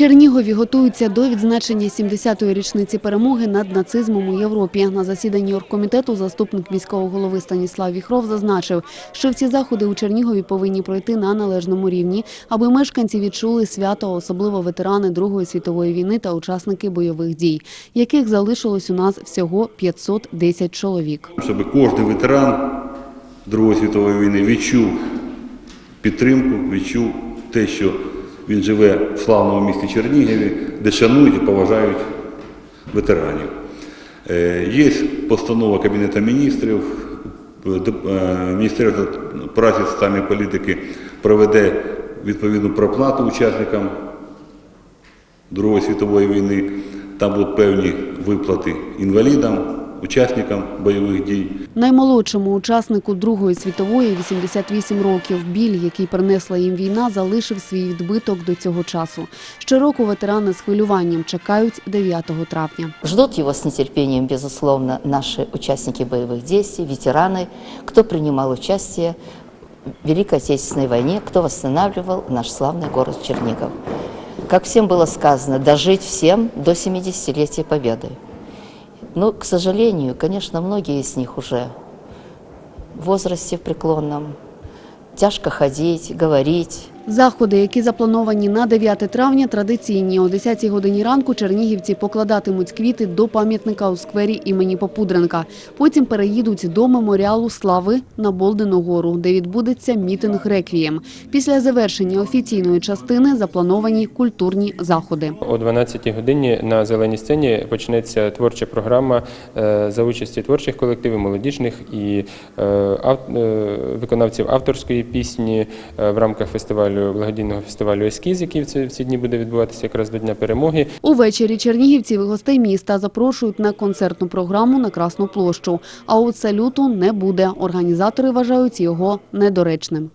Чернігові готуються до відзначення 70-ї річниці перемоги над нацизмом у Європі. На засіданні оргкомітету заступник міського голови Станіслав Віхров зазначив, що всі заходи у Чернігові повинні пройти на належному рівні, аби мешканці відчули свято, особливо ветерани Другої світової війни та учасники бойових дій, яких залишилось у нас всього 510 чоловік. щоб кожен ветеран Другої світової війни відчув підтримку, відчув те, що він живе в славному місті Чернігові, де шанують і поважають ветеранів. Е, Є постанова Кабінету міністрів, е, е, Міністерство праці соціальної політики проведе відповідну проплату учасникам Другої світової війни. Там будуть певні виплати інвалідам, учасникам бойових дій. Наймолодшому учаснику Другої світової 88 років. Біль, який принесла їм війна, залишив свій відбиток до цього часу. Щороку ветерани з хвилюванням чекають 9 травня. Ждут его с нетерпением, безусловно, наши участники боевых действий, ветераны, кто принимал участие в Великой Отечественной войне, кто восстанавливал наш славный город Чернигов. Как всем было сказано, дожить всем до 70-летия Победы. Но, к сожалению, конечно, многие из них уже в возрасте преклонном. Тяжко ходить, говорить, Заходи, які заплановані на 9 травня, традиційні. О 10 годині ранку чернігівці покладатимуть квіти до пам'ятника у сквері імені Попудренка. Потім переїдуть до меморіалу слави на Болдену гору, де відбудеться мітинг реквієм. Після завершення офіційної частини заплановані культурні заходи. О 12-й годині на зеленій сцені почнеться творча програма е, за участі творчих колективів, молодіжних і е, е, виконавців авторської пісні в рамках фестивалю благодійного фестивалю Ескіз, який в ці, в ці дні буде відбуватися якраз до Дня перемоги. Увечері чернігівців і гостей міста запрошують на концертну програму на Красну площу. А от салюту не буде. Організатори вважають його недоречним.